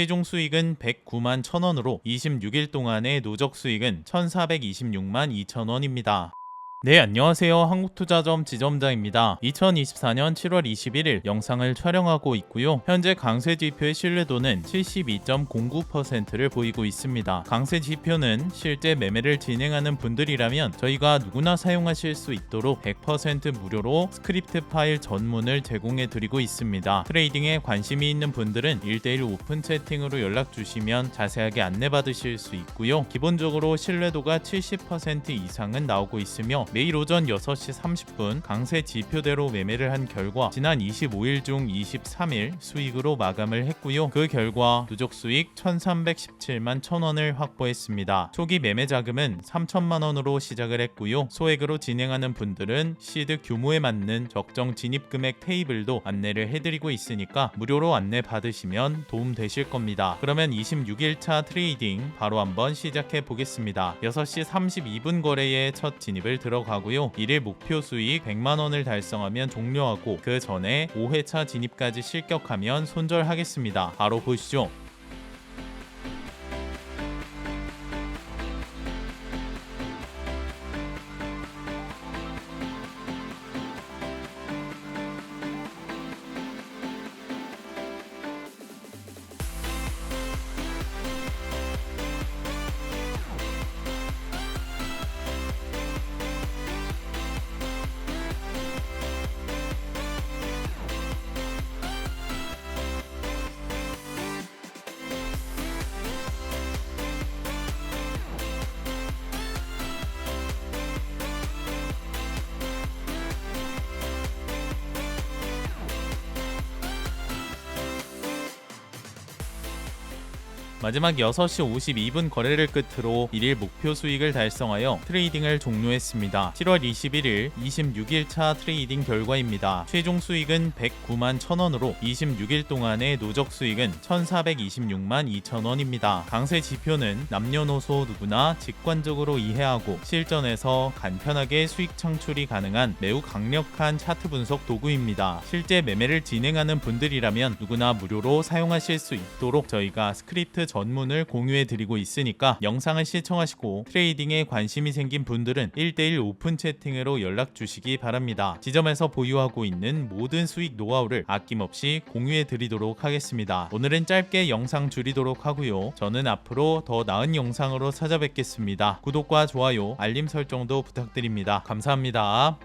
최종 수익은 109만 1000원으로 26일 동안의 누적 수익은 1426만 2000원입니다. 네, 안녕하세요. 한국투자점 지점장입니다. 2024년 7월 21일 영상을 촬영하고 있고요. 현재 강세 지표의 신뢰도는 72.09%를 보이고 있습니다. 강세 지표는 실제 매매를 진행하는 분들이라면 저희가 누구나 사용하실 수 있도록 100% 무료로 스크립트 파일 전문을 제공해 드리고 있습니다. 트레이딩에 관심이 있는 분들은 1대1 오픈 채팅으로 연락 주시면 자세하게 안내 받으실 수 있고요. 기본적으로 신뢰도가 70% 이상은 나오고 있으며 매일 오전 6시 30분 강세 지표대로 매매를 한 결과 지난 25일 중 23일 수익으로 마감을 했고요. 그 결과 누적 수익 1,317만 1,000원을 확보했습니다. 초기 매매 자금은 3천만 원으로 시작을 했고요. 소액으로 진행하는 분들은 시드 규모에 맞는 적정 진입 금액 테이블도 안내를 해드리고 있으니까 무료로 안내 받으시면 도움 되실 겁니다. 그러면 26일차 트레이딩 바로 한번 시작해 보겠습니다. 6시 32분 거래에 첫 진입을 들어가고요. 1일 목표 수익 100만 원을 달성하면 종료하고 그 전에 5회차 진입까지 실격하면 손절하겠습니다. 바로 보시죠. 마지막 6시 52분 거래를 끝으로 1일 목표 수익을 달성하여 트레이딩을 종료했습니다. 7월 21일 26일차 트레이딩 결과입니다. 최종 수익은 109만 1000원으로 26일 동안의 누적 수익은 1426만 2000원입니다. 강세 지표는 남녀노소 누구나 직관적으로 이해하고 실전에서 간편하게 수익 창출이 가능한 매우 강력한 차트 분석 도구입니다. 실제 매매를 진행하는 분들이라면 누구나 무료로 사용하실 수 있도록 저희가 스크립트 전문을 공유해 드리고 있으니까 영상을 시청하시고 트레이딩에 관심이 생긴 분들은 1대1 오픈 채팅으로 연락 주시기 바랍니다. 지점에서 보유하고 있는 모든 수익 노하우를 아낌없이 공유해 드리도록 하겠습니다. 오늘은 짧게 영상 줄이도록 하고요. 저는 앞으로 더 나은 영상으로 찾아뵙겠습니다. 구독과 좋아요, 알림 설정도 부탁드립니다. 감사합니다.